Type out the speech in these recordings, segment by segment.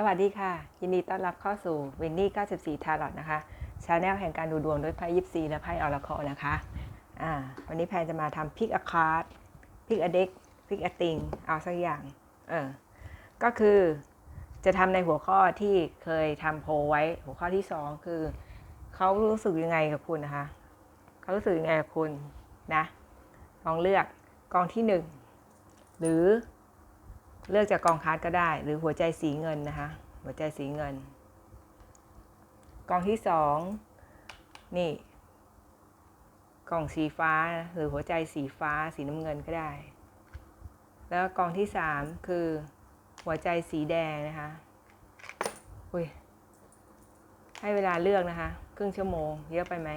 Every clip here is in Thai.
สวัสดีค่ะ ยินดีต้อนรับเข้าสู่วินนี่94 ทาร์ลอตนะคะชาแนลแห่งการดูดวงด้วยไพ่ยิปซีและไพ่ออราคอนะคะอ่าวันนี้แพนจะมาทำพิกอ c คาร์ดพิกอะเด็กพิกอะติงเอาสักอย่างเออก็คือจะทำในหัวข้อที่เคยทำโพไว้ หัวข้อที่ 2 คือ เขารู้สึกยังไงกับคุณนะคะ เขารู้สึกยังไงกับคุณนะลองเลือกกองที่ 1 หรือ เลือกจากกองคัสก็ได้ หรือหัวใจสีเงินนะคะ หัวใจสีเงิน กองที่สองนี่ กล่องสีฟ้าหรือหัวใจสีฟ้าสีน้ำเงินก็ได้ แล้วกองที่สามคือ หัวใจสีแดงนะคะอุ้ยให้เวลาเลือกนะคะ ครึ่งชั่วโมง เยอะไปไหม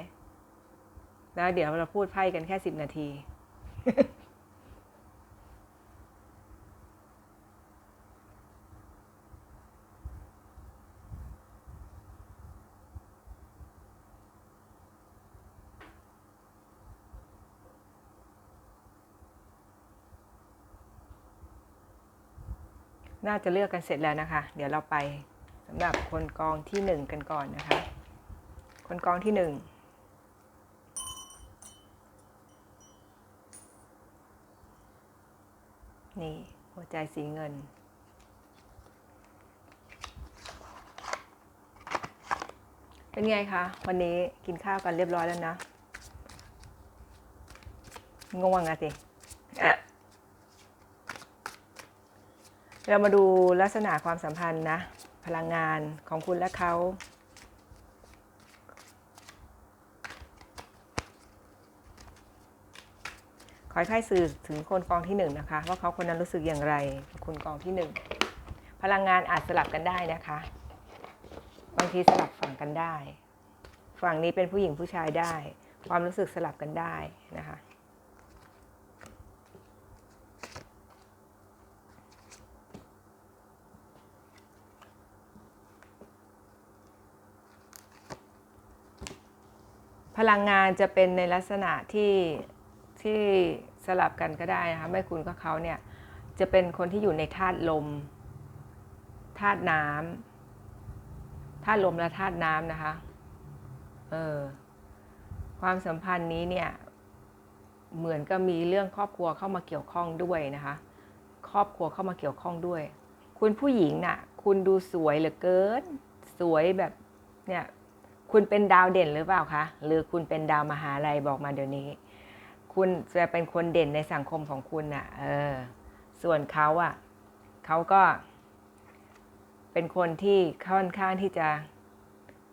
แล้วเดี๋ยวเราพูดไพ่กันแค่สิบนาที น่าจะเลือกกันเสร็จแล้วนะคะ เดี๋ยวเราไปสำหรับคนกองที่หนึ่งกันก่อนนะคะ คนกองที่หนึ่งนี่หัวใจสีเงิน เป็นไงคะ วันนี้กินข้าวกันเรียบร้อยแล้วนะ ง่วงอะสิ เรามาดูลักษณะความสัมพันธ์นะ พลังงานของคุณและเขา ขอให้ไพ่สื่อถึงคนกองที่หนึ่งนะคะ ว่าเขาคนนั้นรู้สึกอย่างไรคุณกองที่หนึ่งพลังงานอาจสลับกันได้นะคะ บางทีสลับฝั่งกันได้ ฝั่งนี้เป็นผู้หญิงผู้ชายได้ ความรู้สึกสลับกันได้นะคะ พลังงานจะเป็นในลักษณะที่ที่สลับกันก็ได้นะคะไม่คุณก็เขาเนี่ยจะเป็นคนที่อยู่ในธาตุลมธาตุน้ำธาตุลมและธาตุน้ำนะคะเออความสัมพันธ์นี้เนี่ยเหมือนกับมีเรื่องครอบครัวเข้ามาเกี่ยวข้องด้วยนะคะ ครอบครัวเข้ามาเกี่ยวข้องด้วย คุณผู้หญิงน่ะคุณดูสวยเหลือเกิน สวยแบบเนี่ย คุณเป็นดาวเด่นหรือเปล่าคะ หรือคุณเป็นดาวมหาลัยบอกมาเดี๋ยวนี้ คุณจะเป็นคนเด่นในสังคมของคุณน่ะ เออ ส่วนเขาอะเขาก็เป็นคนที่ค่อนข้างที่จะ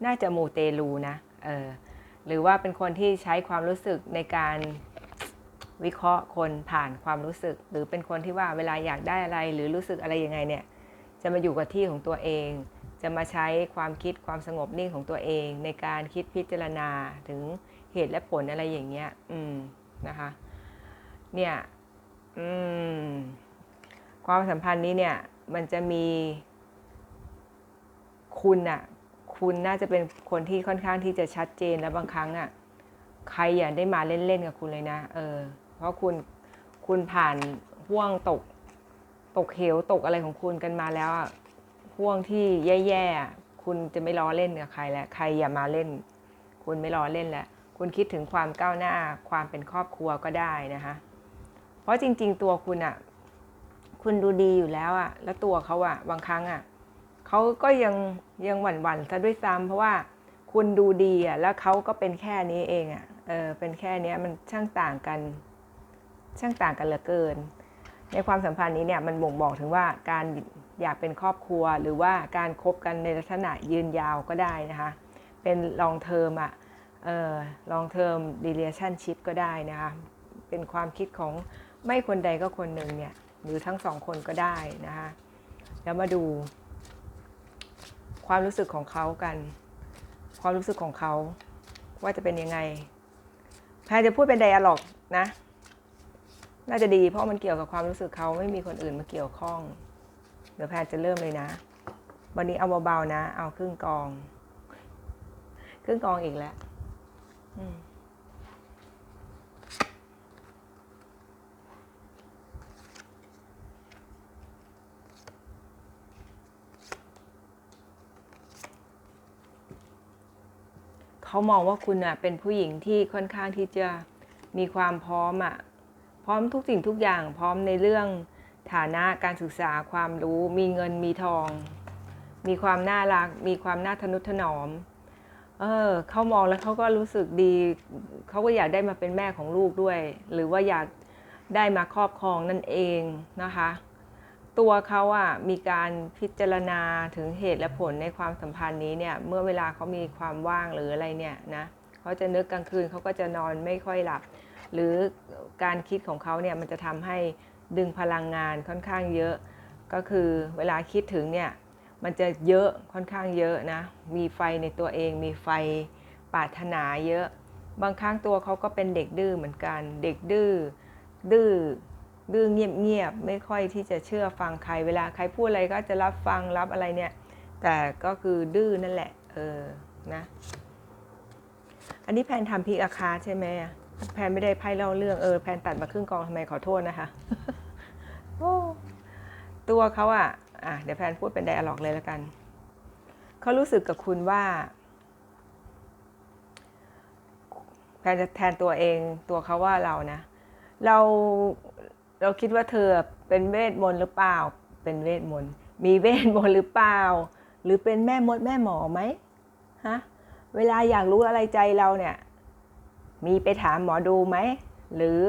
น่าจะมูเตลูนะ เออ หรือว่าเป็นคนที่ใช้ความรู้สึกในการวิเคราะห์คนผ่านความรู้สึก หรือเป็นคนที่ว่าเวลาอยากได้อะไร หรือรู้สึกอะไรยังไงเนี่ย จะมาอยู่กับที่ของตัวเอง จะมาใช้ความคิดความสงบนิ่งของตัวเอง ในการคิดพิจารณาถึงเหตุและผลอะไรอย่างเงี้ย อืม นะคะ เนี่ย อืม ความสัมพันธ์นี้เนี่ย มันจะมี คุณอะคุณน่าจะเป็นคนที่ค่อนข้างที่จะชัดเจนแล้วบางครั้งอะใครอย่าได้มาเล่นๆกับคุณเลยนะ เออ เพราะคุณ คุณผ่านห่วงตก ตกเหวตกอะไรของคุณกันมาแล้วอะ ห่วงที่แย่ๆ คุณจะไม่ล้อเล่นกับใครแล้ว ใครอย่ามาเล่น คุณไม่ล้อเล่นแล้ว คุณคิดถึงความก้าวหน้า ความเป็นครอบครัวก็ได้นะคะ เพราะจริง ๆ ตัวคุณอะคุณดูดีอยู่แล้วอะแล้วตัวเขาอะบางครั้งอะเขาก็ยังยังหวั่นหวั่นซะด้วยซ้ำเพราะว่าคุณดูดีอะแล้วเขาก็เป็นแค่นี้เองอะ เออ เป็นแค่นี้มันช่างต่างกัน ช่างต่างกันเหลือเกิน ในความสัมพันธ์นี้เนี่ยมันบ่งบอกถึงว่าการ อยากเป็นครอบครัวหรือว่าการคบกันในลักษณะยืนยาวก็ได้นะคะ เป็น long term อะเอ่อ long term relationship ก็ได้นะคะ เป็นความคิดของไม่คนใดก็คนหนึ่งเนี่ย หรือทั้งสองคนก็ได้นะคะ แล้วมาดูความรู้สึกของเขากัน ความรู้สึกของเขาว่าจะเป็นยังไงแพรจะพูดเป็นไดอะล็อกนะ น่าจะดีเพราะมันเกี่ยวกับความรู้สึกเขาไม่มีคนอื่นมาเกี่ยวข้อง เดี๋ยวแพทจะเริ่มเลยนะ วันนี้เอาเบาๆนะ เอาครึ่งกอง ครึ่งกองอีกแล้วเขามองว่าคุณเป็นผู้หญิงที่ค่อนข้างที่จะมีความพร้อมอะ พร้อมทุกสิ่งทุกอย่างพร้อมในเรื่อง ฐานะการศึกษาความรู้มีเงินมีทอง มีความน่ารัก มีความน่าทนุถนอม เออเขามองแล้วเขาก็รู้สึกดี เขาก็อยากได้มาเป็นแม่ของลูกด้วย หรือว่าอยากได้มาครอบครองนั่นเองนะคะ ตัวเขาอะมีการพิจารณาถึงเหตุและผลในความสัมพันธ์นี้เนี่ย เมื่อเวลาเขามีความว่างหรืออะไรเนี่ยนะเขาจะนึกกลางคืนเขาก็จะนอนไม่ค่อยหลับ หรือการคิดของเขาเนี่ยมันจะทำให้ ดึงพลังงานค่อนข้างเยอะ ก็คือเวลาคิดถึงเนี่ยมันจะเยอะค่อนข้างเยอะนะ มีไฟในตัวเอง มีไฟปรารถนาเยอะ บางครั้งตัวเขาก็เป็นเด็กดื้อเหมือนกัน เด็กดื้อ ดื้อ ดื้อเงียบๆ ไม่ค่อยที่จะเชื่อฟังใคร เวลาใครพูดอะไรก็จะรับฟังรับอะไรเนี่ย แต่ก็คือดื้อนั่นแหละ เออ นะ อันนี้แพนทำพิกอาคาใช่ไหมอะ แพนไม่ได้ไพ่เล่าเรื่องเออแพนตัดมาครึ่งกองทำไมขอโทษนะคะตัวเขาอะอะเดี๋ยวแพนพูดเป็นไดอะล็อกเลยแล้วกันเขารู้สึกกับคุณว่าแพนจะแทนตัวเองตัวเขาว่าเรานะ เราเราคิดว่าเธอเป็นเวทมนต์หรือเปล่า เป็นเวทมนต์มีเวทมนต์หรือเปล่า หรือเป็นแม่มดแม่หมอไหมฮะเวลาอยากรู้อะไรใจเราเนี่ย มีไปถามหมอดูไหม หรือ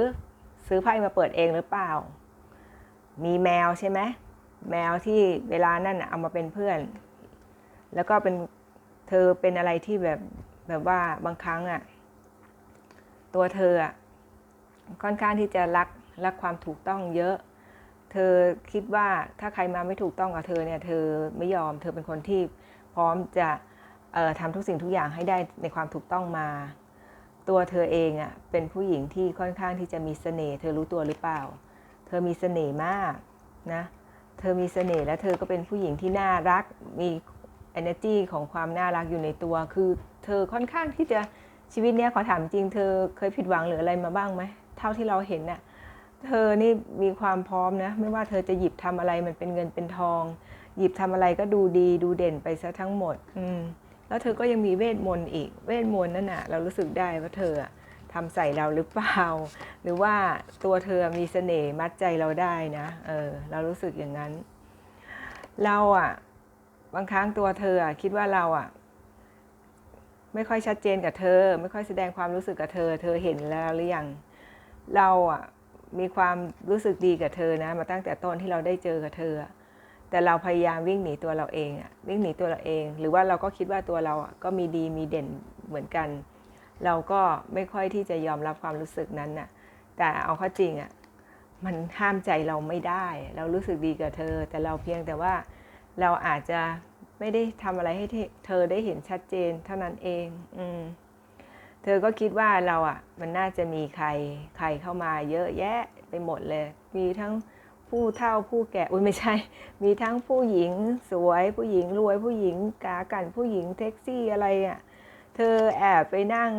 ซื้อไพ่มาเปิดเองหรือเปล่า มีแมวใช่ไหมแมวที่เวลานั่นเอามาเป็นเพื่อน แล้วก็เป็นเธอเป็นอะไรที่แบบแบบว่าบางครั้งอะตัวเธออะค่อนข้างที่จะรักรักความถูกต้องเยอะ เธอคิดว่าถ้าใครมาไม่ถูกต้องกับเธอเนี่ยเธอไม่ยอม เธอเป็นคนที่พร้อมจะทำทุกสิ่งทุกอย่างให้ได้ในความถูกต้องมา ตัวเธอเองอะเป็นผู้หญิงที่ค่อนข้างที่จะมีเสน่ห์เธอรู้ตัวหรือเปล่า เธอมีเสน่ห์มากนะเธอมีเสน่ห์และเธอก็เป็นผู้หญิงที่น่ารักมี energy ของความน่ารักอยู่ในตัว คือเธอค่อนข้างที่จะชีวิตเนี้ยขอถามจริงเธอเคยผิดหวังหรืออะไรมาบ้างไหมเท่าที่เราเห็นน่ะเธอนี่มีความพร้อมนะไม่ว่าเธอจะหยิบทำอะไรมันเป็นเงินเป็นทอง หยิบทำอะไรก็ดูดีดูเด่นไปซะทั้งหมด อืม แล้วเธอก็ยังมีเวทมนต์อีก เวทมนต์นั่นน่ะเรารู้สึกได้ว่าเธอทำใส่เราหรือเปล่า หรือว่าตัวเธอมีเสน่ห์มัดใจเราได้นะ เออ เรารู้สึกอย่างนั้น เราอะ บางครั้งตัวเธอคิดว่าเราอะ ไม่ค่อยชัดเจนกับเธอ ไม่ค่อยแสดงความรู้สึกกับเธอ เธอเห็นแล้วหรือยัง เราอะมีความรู้สึกดีกับเธอนะ มาตั้งแต่ต้นที่เราได้เจอกับเธอ แต่เราพยายามวิ่งหนีตัวเราเองอะวิ่งหนีตัวเราเอง หรือว่าเราก็คิดว่าตัวเราอะก็มีดีมีเด่นเหมือนกัน เราก็ไม่ค่อยที่จะยอมรับความรู้สึกนั้นน่ะแต่เอาข้าจริงอะมันห้ามใจเราไม่ได้ เรารู้สึกดีกับเธอ แต่เราเพียงแต่ว่าเราอาจจะไม่ได้ทำอะไรให้เธอได้เห็นชัดเจนเท่านั้นเอง อืมเธอก็คิดว่าเราอะ มันน่าจะมีใครใครเข้ามาเยอะแยะไปหมดเลย มีทั้ง ผู้เฒ่าผู้แก่อุ้ยไม่ใช่ มีทั้งผู้หญิงสวยผู้หญิงรวยผู้หญิงกากันผู้หญิงแท็กซี่อะไรอะเธอแอบไปนั่ง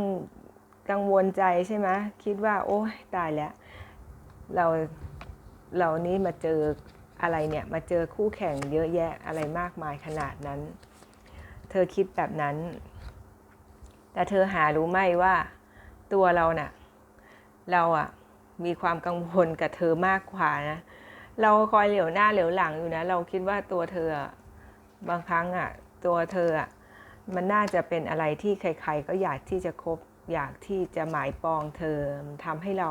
กังวลใจใช่ไหมคิดว่า โอ้ยตายแล้ว เราเรานี้มาเจออะไรเนี่ย มาเจอคู่แข่งเยอะแยะอะไรมากมายขนาดนั้น เธอคิดแบบนั้น แต่เธอหารู้ไหมว่าตัวเราเนะ่ะเราอะมีความกังวลกับเธอมากกว่านะ เราคอยเหลียวหน้าเหลียวหลังอยู่นะ เราคิดว่าตัวเธอบางครั้งอะตัวเธออะมันน่าจะเป็นอะไรที่ใคร ๆ ก็อยากที่จะคบอยากที่จะหมายปองเธอมันทำให้เรา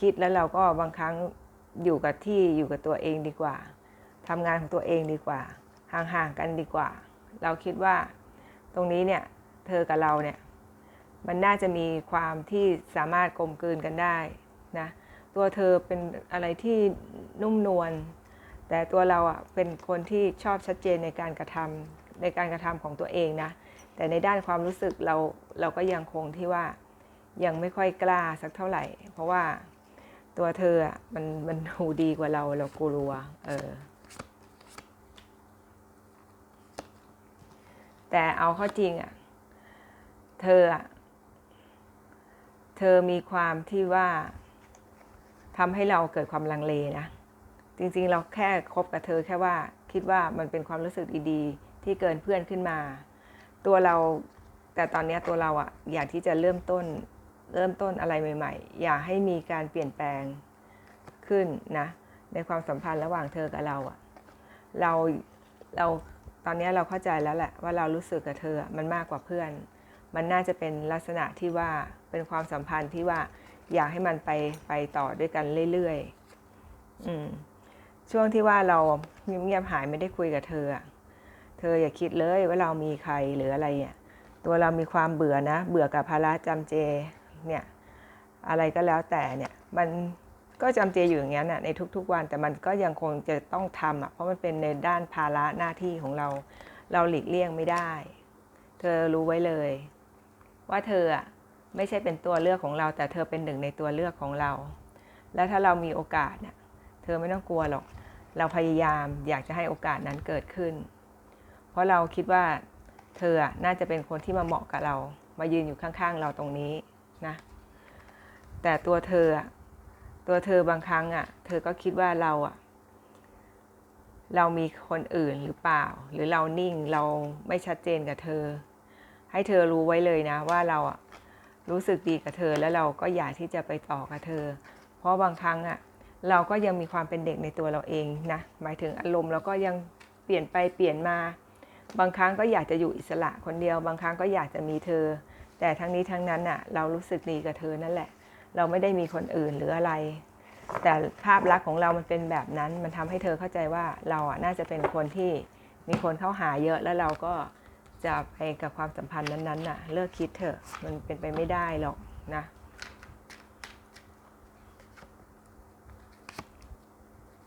คิดแล้วเราก็บางครั้งอยู่กับที่อยู่กับตัวเองดีกว่าทำงานของตัวเองดีกว่า ห่างๆกันดีกว่า เราคิดว่าตรงนี้เนี่ยเธอกับเราเนี่ยมันน่าจะมีความที่สามารถกลมกลืนกันได้ ตัวเธอเป็นอะไรที่นุ่มนวลแต่ตัวเราอะเป็นคนที่ชอบชัดเจนในการกระทำในการกระทำของตัวเองนะ แต่ในด้านความรู้สึกเราเราก็ยังคงที่ว่ายังไม่ค่อยกล้าสักเท่าไหร่ เพราะว่าตัวเธออะมันมันหูดีกว่าเราเรากลัวเออแต่เอาเข้าจริงอะเธออะเธอมีความที่ว่า ทำให้เราเกิดความลังเลนะ จริงๆเราแค่คบกับเธอแค่ว่าคิดว่ามันเป็นความรู้สึกดีๆ ที่เกินเพื่อนขึ้นมา ตัวเราแต่ตอนนี้ตัวเราอะอยากที่จะเริ่มต้นเริ่มต้นอะไรใหม่ ๆ อยากให้มีการเปลี่ยนแปลงขึ้นนะ ในความสัมพันธ์ระหว่างเธอกับเราอะเราเราตอนนี้เราเข้าใจแล้วแหละว่าเรารู้สึกกับเธอมันมากกว่าเพื่อน มันน่าจะเป็นลักษณะที่ว่าเป็นความสัมพันธ์ที่ว่า อยากให้มันไปไปต่อด้วยกันเรื่อยๆอืมช่วงที่ว่าเราเงียบๆหายไม่ได้คุยกับเธอเธออย่าคิดเลยว่าเรามีใครหรืออะไรเนี่ยตัวเรามีความเบื่อนะ เบื่อกับภาระจำเจเนี่ยอะไรก็แล้วแต่เนี่ยมันก็จำเจอยู่อย่างนี้นน่ะในทุกๆวันแต่มันก็ยังคงจะต้องทำอะเพราะมันเป็นในด้านภาระหน้าที่ของเรา เราหลีกเลี่ยงไม่ได้ เธอรู้ไว้เลย ว่าเธออะ ไม่ใช่เป็นตัวเลือกของเรา แต่เธอเป็นหนึ่งในตัวเลือกของเรา แล้วถ้าเรามีโอกาสเนี่ยเธอไม่ต้องกลัวหรอก เราพยายามอยากจะให้โอกาสนั้นเกิดขึ้น เพราะเราคิดว่าเธออะน่าจะเป็นคนที่มาเหมาะกับเรา มายืนอยู่ข้างๆ เราตรงนี้นะ แต่ตัวเธออะตัวเธอบางครั้งอะ เธอก็คิดว่าเราอะ เรามีคนอื่นหรือเปล่า หรือเรานิ่งเราไม่ชัดเจนกับเธอ ให้เธอรู้ไว้เลยนะว่าเราอะ รู้สึกดีกับเธอแล้วเราก็อยากที่จะไปต่อกับเธอ เพราะบางครั้งอะเราก็ยังมีความเป็นเด็กในตัวเราเองนะหมายถึงอารมณ์เราก็ยังเปลี่ยนไปเปลี่ยนมา บางครั้งก็อยากจะอยู่อิสระคนเดียว บางครั้งก็อยากจะมีเธอ แต่ทั้งนี้ทั้งนั้นน่ะเรารู้สึกดีกับเธอนั่นแหละ เราไม่ได้มีคนอื่นหรืออะไร แต่ภาพลักษณ์ของเรามันเป็นแบบนั้น มันทำให้เธอเข้าใจว่าเราอะน่าจะเป็นคนที่มีคนเข้าหาเยอะแล้วเราก็ จะไปกับความสัมพันธ์นั้นๆน่ะ เลิกคิดเถอะ มันเป็นไปไม่ได้หรอกนะ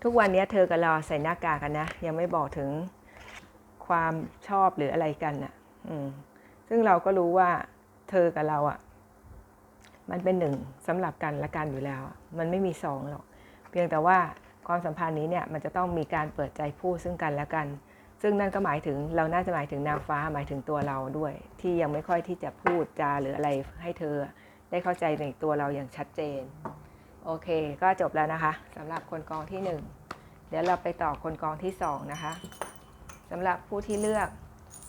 ทุกวันนี้เธอกับเราใส่หน้ากากกันนะ ยังไม่บอกถึงความชอบหรืออะไรกันน่ะ อืม ซึ่งเราก็รู้ว่าเธอกับเราอะ มันเป็นหนึ่งสำหรับกันและกันอยู่แล้ว มันไม่มีสองหรอก เพียงแต่ว่าความสัมพันธ์นี้เนี่ยมันจะต้องมีการเปิดใจพูดซึ่งกันและกัน ซึ่งนั่นก็หมายถึงเราน่าจะหมายถึงนางฟ้าหมายถึงตัวเราด้วย ที่ยังไม่ค่อยที่จะพูดจาหรืออะไรให้เธอได้เข้าใจในตัวเราอย่างชัดเจน โอเค ก็จบแล้วนะคะสำหรับคนกองที่หนึ่งเดี๋ยวเราไปต่อคนกองที่สองนะคะสำหรับผู้ที่เลือก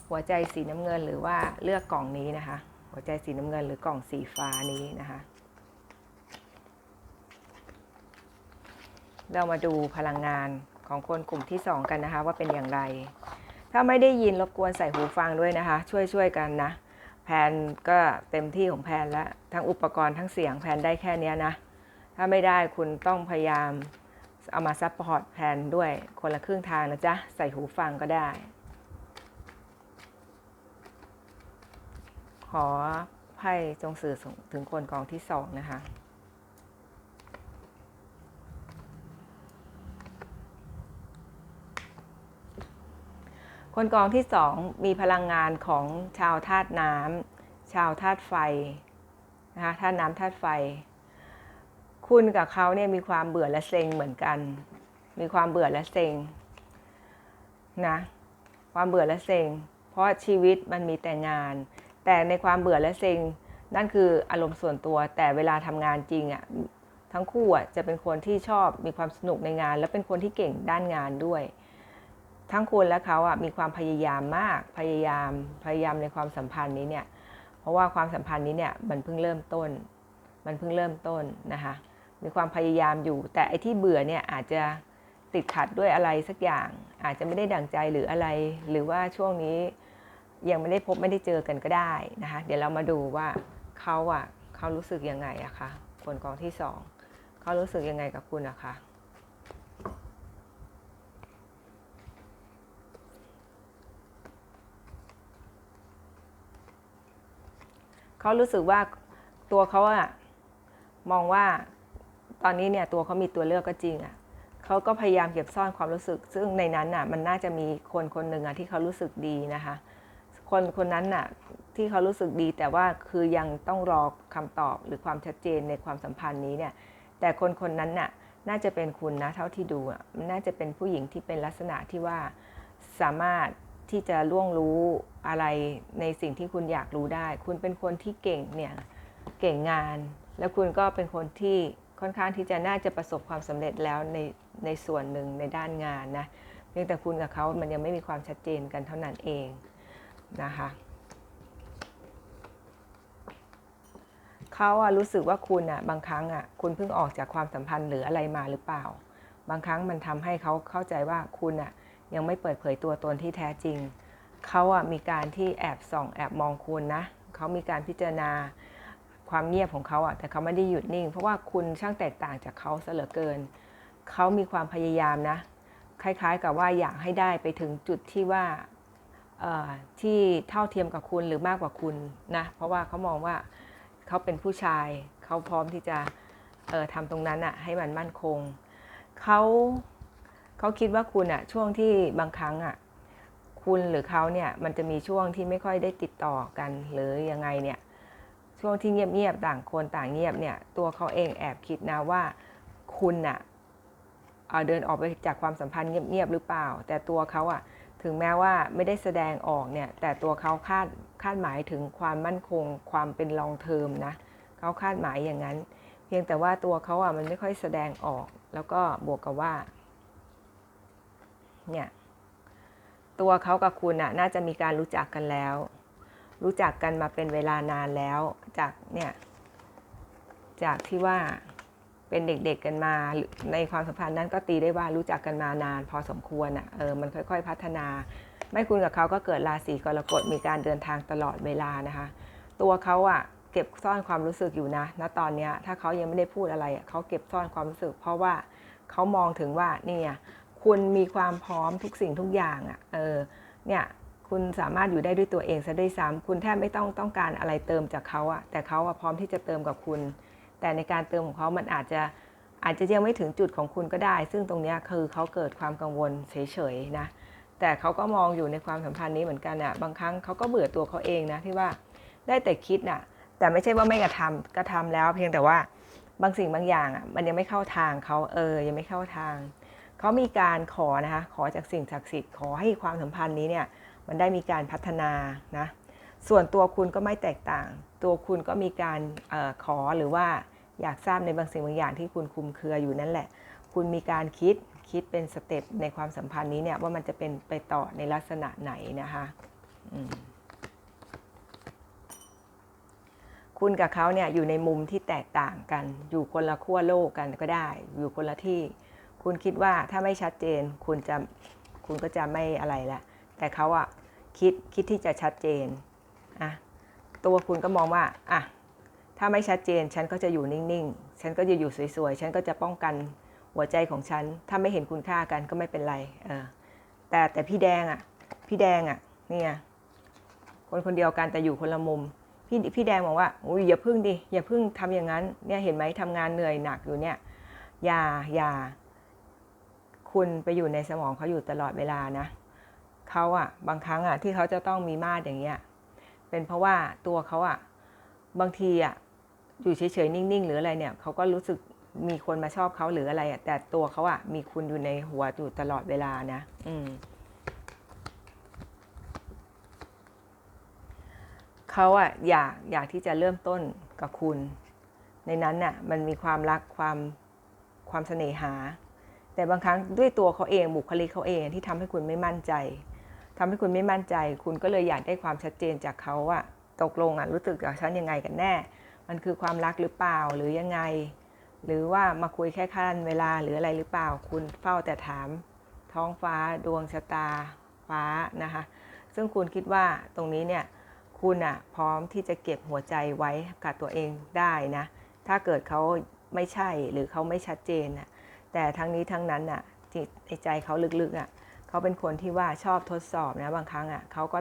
หัวใจสีน้ำเงินหรือว่าเลือกกล่องนี้นะคะ หัวใจสีน้ำเงินหรือกล่องสีฟ้านี้นะคะ เรามาดูพลังงาน ของคนกลุ่มที่สองกันนะคะ ว่าเป็นอย่างไร ถ้าไม่ได้ยินรบกวนใส่หูฟังด้วยนะคะ ช่วยช่วยกันนะ แพนก็เต็มที่ของแพนแล้วทั้งอุปกรณ์ทั้งเสียงแพนได้แค่นี้นะ ถ้าไม่ได้คุณต้องพยายามเอามาซัพพอร์ตแพนด้วยคนละครึ่งทางนะจ๊ะ ใส่หูฟังก็ได้ ขอไพ่จงสื่อถึงคนกองที่สองนะคะ คนกองที่สองมีพลังงานของชาวธาตุน้ำชาวธาตุไฟนะคะธาตุน้ำธาตุไฟ คุณกับเขาเนี่ยมีความเบื่อและเซ็งเหมือนกัน มีความเบื่อและเซ็งนะความเบื่อและเซ็งเพราะชีวิตมันมีแต่งาน แต่ในความเบื่อและเซ็งนั่นคืออารมณ์ส่วนตัวแต่เวลาทำงานจริงอะ่ะทั้งคู่อะจะเป็นคนที่ชอบมีความสนุกในงาน และเป็นคนที่เก่งด้านงานด้วย ทั้งคุณและเขาอะมีความพยายามมากพยายามพยายามในความสัมพันธ์นี้เนี่ย เพราะว่าความสัมพันธ์นี้เนี่ยมันเพิ่งเริ่มต้น มันเพิ่งเริ่มต้นนะคะมีความพยายามอยู่ แต่ไอ้ที่เบื่อเนี่ยอาจจะติดขัดด้วยอะไรสักอย่าง อาจจะไม่ได้ดั่งใจหรืออะไร หรือว่าช่วงนี้ยังไม่ได้พบไม่ได้เจอกันก็ได้นะคะเดี๋ยวเรามาดูว่าเขาอะเขารู้สึกยังไงอะคะคนกองที่สองเขารู้สึกยังไงกับคุณอะคะ เขารู้สึกว่าตัวเขาอะมองว่าตอนนี้เนี่ยตัวเขามีตัวเลือกก็จริงอะเขาก็พยายามเก็บซ่อนความรู้สึก ซึ่งในนั้นน่ะมันน่าจะมีคนคนหนึ่งอะที่เขารู้สึกดีนะคะ คนคนนั้นน่ะที่เขารู้สึกดีแต่ว่าคือยังต้องรอคำตอบหรือความชัดเจนในความสัมพันธ์นี้เนี่ย แต่คนคนนั้นน่ะน่าจะเป็นคุณนะเท่าที่ดูอะมันน่าจะเป็นผู้หญิงที่เป็นลักษณะที่ว่าสามารถ ที่จะล่วงรู้อะไรในสิ่งที่คุณอยากรู้ได้ คุณเป็นคนที่เก่งเนี่ยเก่งงาน แล้วคุณก็เป็นคนที่ค่อนข้างที่จะน่าจะประสบความสำเร็จแล้วในในส่วนหนึ่งในด้านงานนะเพียงแต่คุณกับเขามันยังไม่มีความชัดเจนกันเท่านั้นเองนะคะเขาอะรู้สึกว่าคุณอะบางครั้งอะคุณเพิ่งออกจากความสัมพันธ์หรืออะไรมาหรือเปล่า บางครั้งมันทำให้เขาเข้าใจว่าคุณอะ ยังไม่เปิดเผยตัวตนที่แท้จริง เขาอะมีการที่แอบส่องแอบมองคุณนะ เขามีการพิจารณาความเงียบของเขาอะแต่เขาไม่ได้หยุดนิ่ง เพราะว่าคุณช่างแตกต่างจากเขาเหลือเกิน เขามีความพยายามนะ คล้ายๆ กับว่าอยากให้ได้ไปถึงจุดที่ว่าที่เท่าเทียมกับคุณหรือมากกว่าคุณนะ เพราะว่าเขามองว่าเขาเป็นผู้ชาย เขาพร้อมที่จะทำตรงนั้นอะให้มันมั่นคง เขา เขาคิดว่าคุณอะช่วงที่บางครั้งอะคุณหรือเขาเนี่ยมันจะมีช่วงที่ไม่ค่อยได้ติดต่อกันหรือยังไงเนี่ยช่วงที่เงียบๆต่างคนต่างเงียบเนี่ยตัวเขาเองแอบคิดนะว่าคุณอะเอ่อเดินออกไปจากความสัมพันธ์เงียบๆหรือเปล่า แต่ตัวเขาอะถึงแม้ว่าไม่ได้แสดงออกเนี่ยแต่ตัวเขาคาดคาดหมายถึงความมั่นคง ความเป็นลองเทอมนะเขาคาดหมายอย่างนั้น เพียงแต่ว่าตัวเขาอะมันไม่ค่อยแสดงออก แล้วก็บวกกับว่า เนี่ยตัวเขากับคุณอะน่าจะมีการรู้จักกันแล้ว รู้จักกันมาเป็นเวลานานแล้วจากเนี่ยจากที่ว่าเป็นเด็กๆกันมาในความสัมพันธ์นั้นก็ตีได้ว่ารู้จักกันมานาน พอสมควรอะเออมันค่อย ๆ พัฒนา ไม่คุณกับเขาก็เกิดราศีกรกฎมีการเดินทางตลอดเวลานะคะ ตัวเขาอะเก็บซ่อนความรู้สึกอยู่นะณตอนนี้ถ้าเขายังไม่ได้พูดอะไรเขาเก็บซ่อนความรู้สึก เพราะว่าเขามองถึงว่าเนี่ย คุณมีความพร้อมทุกสิ่งทุกอย่างอะเออเนี่ยคุณสามารถอยู่ได้ด้วยตัวเองซะด้วยซ้ำคุณแทบไม่ต้องต้องการอะไรเติมจากเขาอะแต่เขาอะพร้อมที่จะเติมกับคุณ แต่ในการเติมของเขามันอาจจะอาจจะยังไม่ถึงจุดของคุณก็ได้ ซึ่งตรงนี้คือเขาเกิดความกังวลเฉยๆนะ แต่เขาก็มองอยู่ในความสัมพันธ์นี้เหมือนกันอะบางครั้งเขาก็เบื่อตัวเขาเองนะที่ว่าได้แต่คิดน่ะ แต่ไม่ใช่ว่าไม่กระทำกระทำแล้ว เพียงแต่ว่าบางสิ่งบางอย่างอะมันยังไม่เข้าทางเขาเออยังไม่เข้าทาง เขามีการขอนะคะขอจากสิ่งศักดิ์สิทธิ์ขอให้ความสัมพันธ์นี้เนี่ยมันได้มีการพัฒนานะส่วนตัวคุณก็ไม่แตกต่าง ตัวคุณก็มีการออขอหรือว่าอยากทราบในบางสิ่งบางอย่างที่คุณคุมเครืออยู่นั่นแหละ คุณมีการคิดคิดเป็นสเต็ปในความสัมพันธ์นี้เนี่ยว่ามันจะเป็นไปต่อในลักษณะไหนนะคะคุณกับเขาเนี่ยอยู่ในมุมที่แตกต่างกัน อยู่คนละขั้วโลกกันก็ได้ อยู่คนละที่ คุณคิดว่าถ้าไม่ชัดเจน คุณจะคุณก็จะไม่อะไรละแต่เขาอะคิดคิดที่จะชัดเจนอะตัวคุณก็มองว่าอะถ้าไม่ชัดเจน ฉันก็จะอยู่นิ่งๆ ฉันก็จะอยู่สวยๆ ฉันก็จะป้องกันหัวใจของฉัน ถ้าไม่เห็นคุณค่ากันก็ไม่เป็นไรเออแต่แต่พี่แดงอะพี่แดงอะเนี่ยคนคนเดียวกันแต่อยู่คนละมุม พี่พี่แดงบอกว่าอุ้ยอย่าพึ่งดิอย่าพึ่งทำอย่างนั้นเนี่ยเห็นไหมทำงานเหนื่อยหนักอยู่เนี่ยอย่าอย่า คุณไปอยู่ในสมองเขาอยู่ตลอดเวลานะเขาอะบางครั้งอะที่เขาจะต้องมีมาดอย่างเงี้ยเป็นเพราะว่าตัวเขาอะบางทีอะอยู่เฉยๆนิ่งๆ หรืออะไรเนี่ยเขาก็รู้สึกมีคนมาชอบเขาหรืออะไรอะแต่ตัวเขาอะมีคุณอยู่ในหัวอยู่ตลอดเวลานะอืมเขาอะอยากอยากที่จะเริ่มต้นกับคุณ ในนั้นน่ะมันมีความรักความความเสน่หา แต่บางครั้งด้วยตัวเขาเองบุคลิกเขาเองที่ทำให้คุณไม่มั่นใจทำให้คุณไม่มั่นใจ คุณก็เลยอยากได้ความชัดเจนจากเขาว่าตกลงอะรู้สึกกับฉันยังไงกันแน่ มันคือความรักหรือเปล่าหรือยังไง หรือว่ามาคุยแค่ขั้นเวลาหรืออะไรหรือเปล่า คุณเฝ้าแต่ถาม ท้องฟ้า ดวงชะตา ฟ้านะคะ ซึ่งคุณคิดว่าตรงนี้เนี่ยคุณอะพร้อมที่จะเก็บหัวใจไว้กับตัวเองได้นะ ถ้าเกิดเขาไม่ใช่หรือเขาไม่ชัดเจนนะ แต่ทั้งนี้ทั้งนั้นน่ะจิตในใจเขาลึกๆอะเขาเป็นคนที่ว่าชอบทดสอบนะบางครั้งอะเขาก็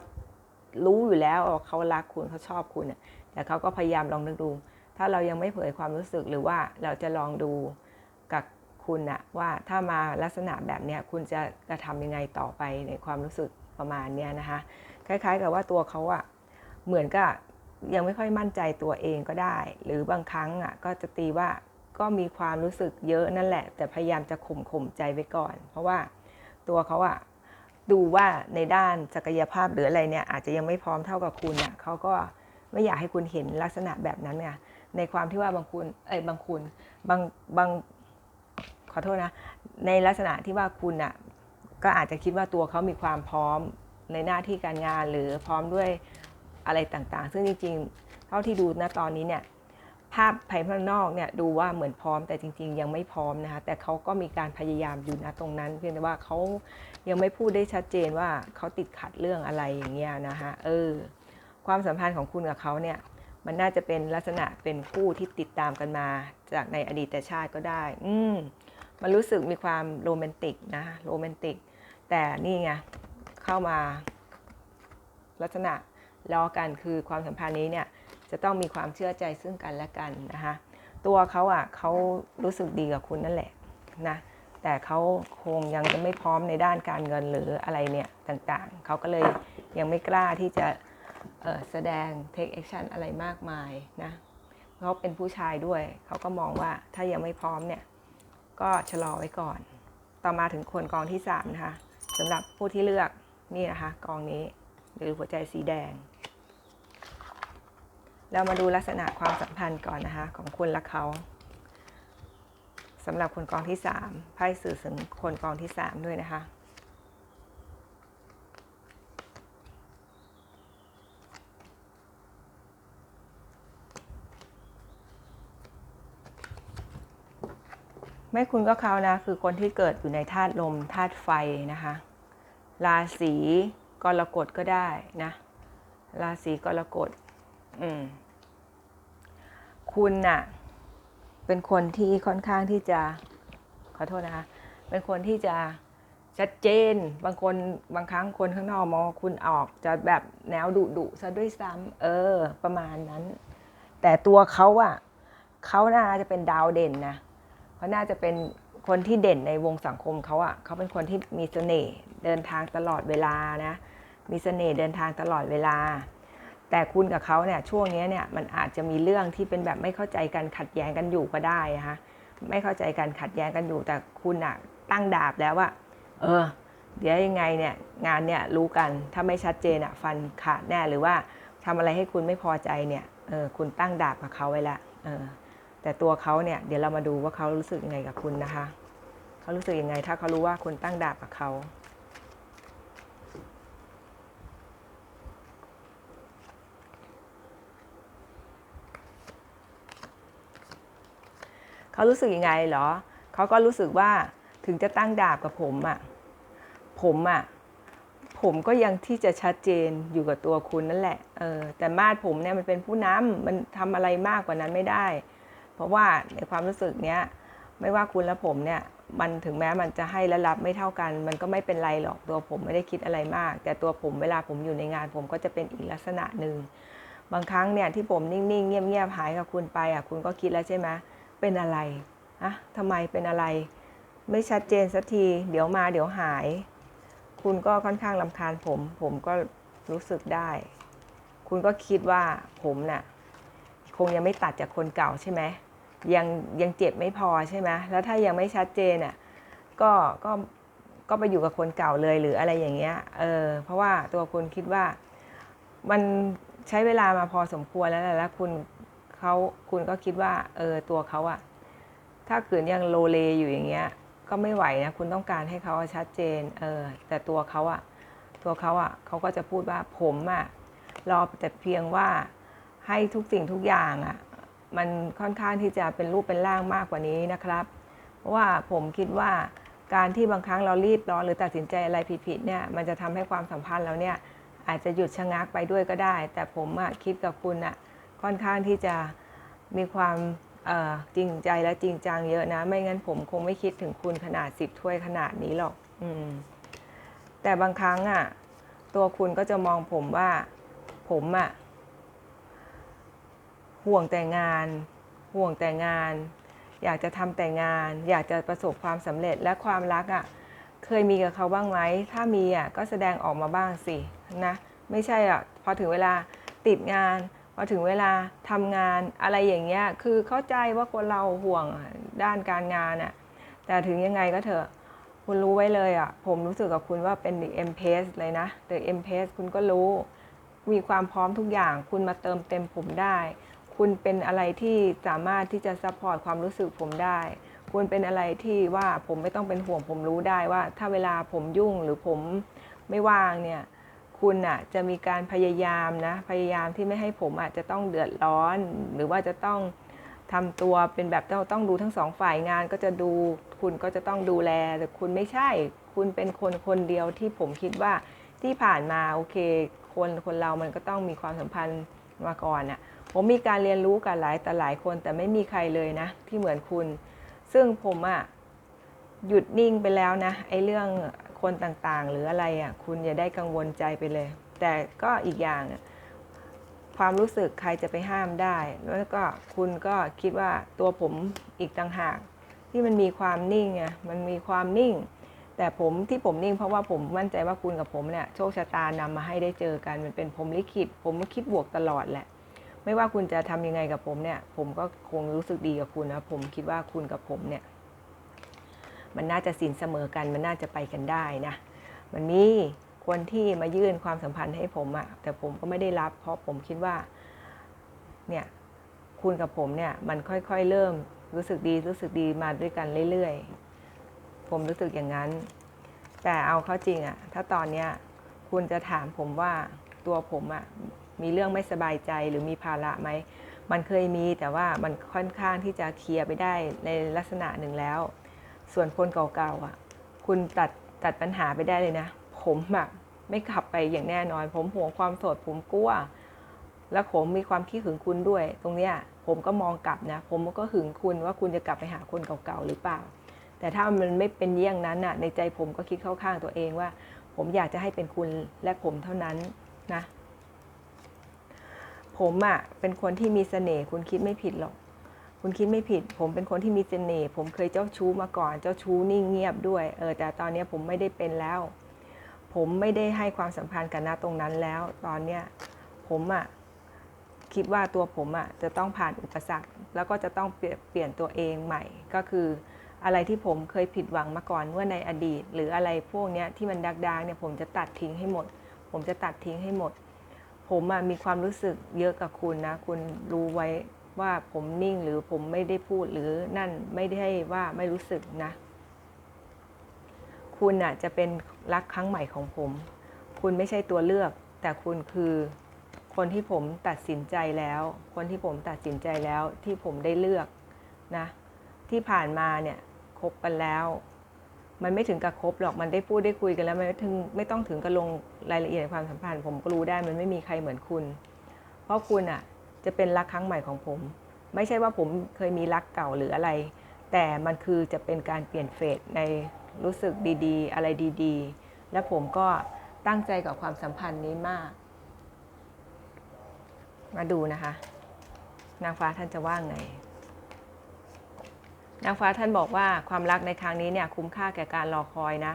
รู้อยู่แล้วว่าเขารักคุณเขาชอบคุณอะแต่เขาก็พยายามลองนึกดู ถ้าเรายังไม่เผยความรู้สึกหรือว่าเราจะลองดูกับคุณอะว่าถ้ามาลักษณะแบบเนี้ยคุณจะกระทำยังไงต่อไปในความรู้สึกประมาณเนี้ยนะคะคล้าย ๆ กับว่าตัวเขาอะเหมือนกับยังไม่ค่อยมั่นใจตัวเองก็ได้ หรือบางครั้งอะก็จะตีว่า ก็มีความรู้สึกเยอะนั่นแหละ แต่พยายามจะข่มข่มใจไว้ก่อน เพราะว่าตัวเขาอะดูว่าในด้านศักยภาพหรืออะไรเนี่ยอาจจะยังไม่พร้อมเท่ากับคุณอะเขาก็ไม่อยากให้คุณเห็นลักษณะแบบนั้นไงในความที่ว่าบางคุณเอ้ยบางคุณบางบางขอโทษนะ ในลักษณะที่ว่าคุณอะก็อาจจะคิดว่าตัวเขามีความพร้อมในหน้าที่การงานหรือพร้อมด้วยอะไรต่างๆ ซึ่งจริงๆ เท่าที่ดูณตอนนี้เนี่ย ภาพภายนอกเนี่ยดูว่าเหมือนพร้อมแต่จริง ๆ ยังไม่พร้อมนะคะแต่เขาก็มีการพยายามอยู่นะตรงนั้น เพียงแต่ว่าเขายังไม่พูดได้ชัดเจนว่าเขาติดขัดเรื่องอะไรอย่างเงี้ยนะคะเออความสัมพันธ์ของคุณกับเขาเนี่ยมันน่าจะเป็นลักษณะเป็นคู่ที่ติดตามกันมา จากในอดีตชาติก็ได้ อืมมันรู้สึกมีความโรแมนติกนะโรแมนติก แต่นี่ไงเข้ามา ลักษณะล้อกันคือความสัมพันธ์นี้เนี่ย จะต้องมีความเชื่อใจซึ่งกันและกันนะคะตัวเขาอะเขารู้สึกดีกับคุณนั่นแหละนะแต่เขาคงยังจะไม่พร้อมในด้านการเงินหรืออะไรเนี่ยต่างๆ เขาก็เลยยังไม่กล้าที่จะแสดง take action อะไรมากมายนะเขาเป็นผู้ชายด้วย เขาก็มองว่าถ้ายังไม่พร้อมเนี่ย ก็ชะลอไว้ก่อน ต่อมาถึงคนกองที่3นะคะสำหรับผู้ที่เลือกนี่นะคะกองนี้หรือหัวใจสีแดง เรามาดูลักษณะความสัมพันธ์ก่อนนะคะ ของคุณและเขาสำหรับคนกองที่ 3 ไพ่สื่อถึงคนกองที่ 3 ด้วยนะคะ ไม่คุณก็เขานะ คือคนที่เกิดอยู่ในธาตุลมธาตุไฟนะคะ ราศีกรกฎก็ได้นะ ราศีกรกฎ คุณน่ะ เป็นคนที่ค่อนข้างที่จะ ขอโทษนะคะ เป็นคนที่จะชัดเจน บางคนบางครั้งคนข้างนอกมองคุณออกจะแบบแนวดุดุซะด้วยซ้ำเออ ประมาณนั้น แต่ตัวเขาอะเขาน่าจะเป็นดาวเด่นนะเขาน่าจะเป็นคนที่เด่นในวงสังคมเขาอะเขาเป็นคนที่มีเสน่ห์เดินทางตลอดเวลานะ มีเสน่ห์เดินทางตลอดเวลา แต่คุณกับเขาเนี่ยช่วงนี้เนี่ยมันอาจจะมีเรื่องที่เป็นแบบไม่เข้าใจกันขัดแย้งกันอยู่ก็ได้นะคะไม่เข้าใจกันขัดแย้งกันอยู่ แต่คุณอะตั้งดาบแล้วว่าเออ เดี๋ยวยังไงเนี่ยงานเนี่ยรู้กันถ้าไม่ชัดเจนอะฟันขาดแน่หรือว่าทำอะไรให้คุณไม่พอใจเนี่ยเออคุณตั้งดาบกับเขาไว้ละเออแต่ตัวเขาเนี่ยเดี๋ยวเรามาดูว่าเขารู้สึกยังไงกับคุณนะคะเขารู้สึกยังไงถ้าเขารู้ว่าคุณตั้งดาบกับเขา เขารู้สึกยังไงเหรอ เขาก็รู้สึกว่าถึงจะตั้งดาบกับผมอะ่ะ ผมอะ่ะ ผมก็ยังที่จะชัดเจนอยู่กับตัวคุณนั่นแหละ เออ แต่มาดผมเนี่ยมันเป็นผู้นำมันทำอะไรมากกว่านั้นไม่ได้ เพราะว่าในความรู้สึกเนี้ย ไม่ว่าคุณและผมเนี่ย มันถึงแม้มันจะให้และรับไม่เท่ากัน มันก็ไม่เป็นไรหรอก ตัวผมไม่ได้คิดอะไรมาก แต่ตัวผมเวลาผมอยู่ในงาน ผมก็จะเป็นอีกลักษณะหนึ่งบางครั้งเนี่ยที่ผมนิ่งๆเงียบๆหายกับคุณไปอะคุณก็คิดแล้วใช่ไหม เป็นอะไรอะทำไมเป็นอะไร ไม่ชัดเจนสักที เดี๋ยวมาเดี๋ยวหาย คุณก็ค่อนข้างลำคาญผม ผมก็รู้สึกได้ คุณก็คิดว่าผมน่ะคงยังไม่ตัดจากคนเก่าใช่ไหมยังยังเจ็บไม่พอใช่ไหมแล้วถ้ายังไม่ชัดเจนอะก็ก็ก็ไปอยู่กับคนเก่าเลยหรืออะไรอย่างเงี้ย เออ เพราะว่าตัวคุณคิดว่ามันใช้เวลามาพอสมควรแล้วแหละแล้วคุณ เขาคุณก็คิดว่าเออตัวเขาอะถ้าเกิดยังโลเลอยู่อย่างเงี้ย ก็ไม่ไหวนะคุณต้องการให้เขาชัดเจนเออแต่ตัวเขาอะตัวเขาอะเขาก็จะพูดว่าผมอะรอแต่เพียงว่าให้ทุกสิ่งทุกอย่างอะมันค่อนข้างที่จะเป็นรูปเป็นร่างมากกว่านี้นะครับ เพราะว่าผมคิดว่าการที่บางครั้งเรารีบร้อนหรือตัดสินใจอะไรผิดๆเนี่ยมันจะทำให้ความสัมพันธ์เราเนี่ยอาจจะหยุดชะงักไปด้วยก็ได้ แต่ผมอะคิดกับคุณอะ ค่อนข้างที่จะมีความจริงใจและจริงจังเยอะนะ ไม่งั้นผมคงไม่คิดถึงคุณขนาดสิบถ้วยขนาดนี้หรอกอแต่บางครั้งอะ ตัวคุณก็จะมองผมว่า ผมอะ ห่วงแต่งาน ห่วงแต่งาน อยากจะทำแต่งาน อยากจะประสบความสำเร็จและความรักอะ เคยมีกับเขาบ้างไหม ถ้ามีอะก็แสดงออกมาบ้างสินะ ไม่ใช่อะพอถึงเวลาติดงาน พอถึงเวลาทำงานอะไรอย่างเงี้ยคือเข้าใจว่าคนเราห่วงด้านการงานอะแต่ถึงยังไงก็เถอะคุณรู้ไว้เลยอะผมรู้สึกกับคุณว่าเป็น The M p a c e เลยนะ The M p a c e คุณก็รู้ มีความพร้อมทุกอย่าง คุณมาเติมเต็มผมได้ คุณเป็นอะไรที่สามารถที่จะซัพพอร์ตความรู้สึกผมได้ คุณเป็นอะไรที่ว่าผมไม่ต้องเป็นห่วงผมรู้ได้ว่า ถ้าเวลาผมยุ่งหรือผมไม่ว่างเนี่ย คุณอะจะมีการพยายามนะ พยายามที่ไม่ให้ผมอาจจะต้องเดือดร้อน หรือว่าจะต้องทำตัวเป็นแบบต้องต้องดูทั้งสองฝ่ายงานก็จะดูคุณก็จะต้องดูแลแต่คุณไม่ใช่ คุณเป็นคนคนเดียวที่ผมคิดว่าที่ผ่านมาโอเค คนคนเรามันก็ต้องมีความสัมพันธ์มาก่อนน่ะผมมีการเรียนรู้กับหลายแต่หลายคนแต่ไม่มีใครเลยนะ ที่เหมือนคุณ ซึ่งผมอะหยุดนิ่งไปแล้วนะไอ้เรื่อง คนต่างๆ หรืออะไรอะคุณอย่าได้กังวลใจไปเลย แต่ก็อีกอย่างอะความรู้สึกใครจะไปห้ามได้ แล้วก็คุณก็คิดว่าตัวผมอีกต่างหาก ที่มันมีความนิ่งไงมันมีความนิ่ง แต่ผมที่ผมนิ่งเพราะว่าผมมั่นใจว่าคุณกับผมเนี่ยโชคชะตานำมาให้ได้เจอกันมันเป็นผมลิขิต ผมคิดบวกตลอดแหละ ไม่ว่าคุณจะทำยังไงกับผมเนี่ย ผมก็คงรู้สึกดีกับคุณนะผมคิดว่าคุณกับผมเนี่ย มันน่าจะสินเสมอกัน มันน่าจะไปกันได้นะ มันมีคนที่มายื่นความสัมพันธ์ให้ผมอะแต่ผมก็ไม่ได้รับ เพราะผมคิดว่า เนี่ย คุณกับผมเนี่ย มันค่อยๆเริ่มรู้สึกดีรู้สึกดีมาด้วยกันเรื่อยๆ ผมรู้สึกอย่างนั้น แต่เอาเข้าจริงอะถ้าตอนเนี้ยคุณจะถามผมว่าตัวผมอะมีเรื่องไม่สบายใจหรือมีภาระไหม มันเคยมีแต่ว่ามันค่อนข้างที่จะเคลียร์ไปได้ในลักษณะหนึ่งแล้ว ส่วนคนเก่าๆอะ คุณตัดตัดปัญหาไปได้เลยนะ ผมอะไม่กลับไปอย่างแน่นอน ผมห่วงความโสดผมกลัว แล้วผมมีความขี้หึงคุณด้วย ตรงเนี้ยผมก็มองกลับนะ ผมก็หึงคุณว่าคุณจะกลับไปหาคนเก่าๆหรือเปล่า แต่ถ้ามันไม่เป็นเยี่ยงนั้นน่ะ ในใจผมก็คิดเข้าข้างตัวเองว่า ผมอยากจะให้เป็นคุณและผมเท่านั้นนะ ผมอะ่ะเป็นคนที่มีเสน่ห์คุณคิดไม่ผิดหรอก คุณคิดไม่ผิด ผมเป็นคนที่มีเสน่ห์ผมเคยเจ้าชู้มาก่อน เจ้าชู้นิ่งเงียบด้วย เออ แต่ตอนนี้ผมไม่ได้เป็นแล้ว ผมไม่ได้ให้ความสำคัญกับหน้าตรงนั้นแล้ว ตอนเนี้ยผมอะ่ะคิดว่าตัวผมอะ่ะจะต้องผ่านอุปสรรค แล้วก็จะต้องเปลี่ยนตัวเองใหม่ ก็คืออะไรที่ผมเคยผิดหวังมาก่อนเมื่อในอดีต หรืออะไรพวกเนี้ยที่มันดักดางเนี่ยผมจะตัดทิ้งให้หมด ผมจะตัดทิ้งให้หมด ผมอะมีความรู้สึกเยอะกับคุณนะ คุณรู้ไว้ ว่าผมนิ่งหรือผมไม่ได้พูดหรือนั่นไม่ได้ว่าไม่รู้สึกนะ คุณอะจะเป็นรักครั้งใหม่ของผม คุณไม่ใช่ตัวเลือก แต่คุณคือคนที่ผมตัดสินใจแล้ว คนที่ผมตัดสินใจแล้วที่ผมได้เลือกนะ ที่ผ่านมาเนี่ยคบกันแล้ว มันไม่ถึงกับคบหรอกมันได้พูดได้คุยกันแล้วไม่ถึงไม่ต้องถึงกับลงรายละเอียดความสัมพันธ์ ผมก็รู้ได้มันไม่มีใครเหมือนคุณ เพราะคุณอะ จะเป็นรักครั้งใหม่ของผม ไม่ใช่ว่าผมเคยมีรักเก่าหรืออะไร แต่มันคือจะเป็นการเปลี่ยนเฟสในรู้สึกดีๆ อะไรดีๆ และผมก็ตั้งใจกับความสัมพันธ์นี้มาก มาดูนะคะ นางฟ้าท่านจะว่าไง นางฟ้าท่านบอกว่าความรักในครั้งนี้เนี่ยคุ้มค่าแก่การรอคอยนะ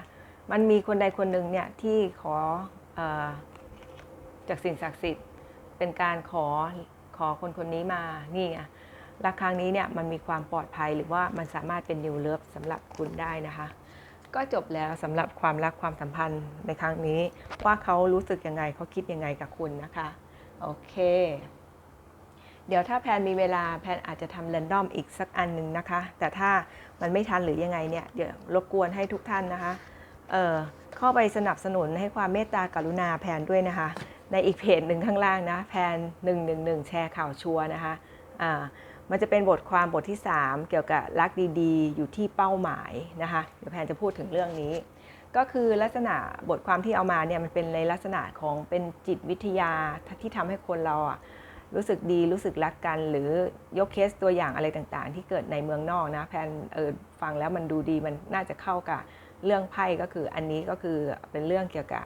มันมีคนใดคนหนึ่งเนี่ยที่ขอออจากสิ่งศักดิ์สิทธิ์เป็นการขอ ขอคนคนนี้มานี่ไงรักครั้งนี้เนี่ยมันมีความปลอดภัยหรือว่ามันสามารถเป็นนิวเลิฟสำหรับคุณได้นะคะ ก็จบแล้วสำหรับความรักความสัมพันธ์ในครั้งนี้ ว่าเขารู้สึกยังไงเขาคิดยังไงกับคุณนะคะโอเค เดี๋ยวถ้าแพนมีเวลาแพนอาจจะทำแรนดอมอีกสักอันหนึ่งนะคะ แต่ถ้ามันไม่ทันหรือยังไงเนี่ยเดี๋ยวรบกวนให้ทุกท่านนะคะเออเข้าไปสนับสนุนให้ความเมตตากรุณาแพนด้วยนะคะ ในอีกเพจหนึ่งข้างล่างนะแพน111 แชร์ข่าวชัวนะคะอ่ามันจะเป็นบทความบทที่ 3 เกี่ยวกับรักดีๆ อยู่ที่เป้าหมายนะคะเดี๋ยวแพนจะพูดถึงเรื่องนี้ ก็คือลักษณะบทความที่เอามาเนี่ยมันเป็นในลักษณะของเป็นจิตวิทยาที่ทำให้คนเราอะรู้สึกดีรู้สึกรักกัน หรือยกเคสตัวอย่างอะไรต่างๆ ที่เกิดในเมืองนอกนะแพนเออฟังแล้วมันดูดีมันน่าจะเข้ากับเรื่องไพ่ก็คืออันนี้ก็คือเป็นเรื่องเกี่ยวกับ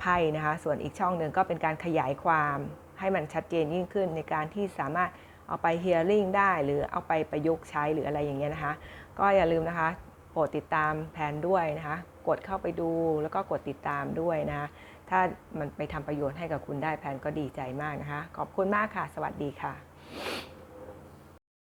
ไพ่นะคะ ส่วนอีกช่องหนึ่งก็เป็นการขยายความให้มันชัดเจนยิ่งขึ้นในการที่สามารถเอาไปเฮียริ่งได้หรือเอาไปประยุกต์ใช้หรืออะไรอย่างเงี้ยนะคะ ก็อย่าลืมนะคะโปรดติดตามแพนด้วยนะคะ กดเข้าไปดูแล้วก็กดติดตามด้วยนะะถ้ามันไปทำประโยชน์ให้กับคุณได้แพนก็ดีใจมากนะคะ ขอบคุณมากค่ะ สวัสดีค่ะ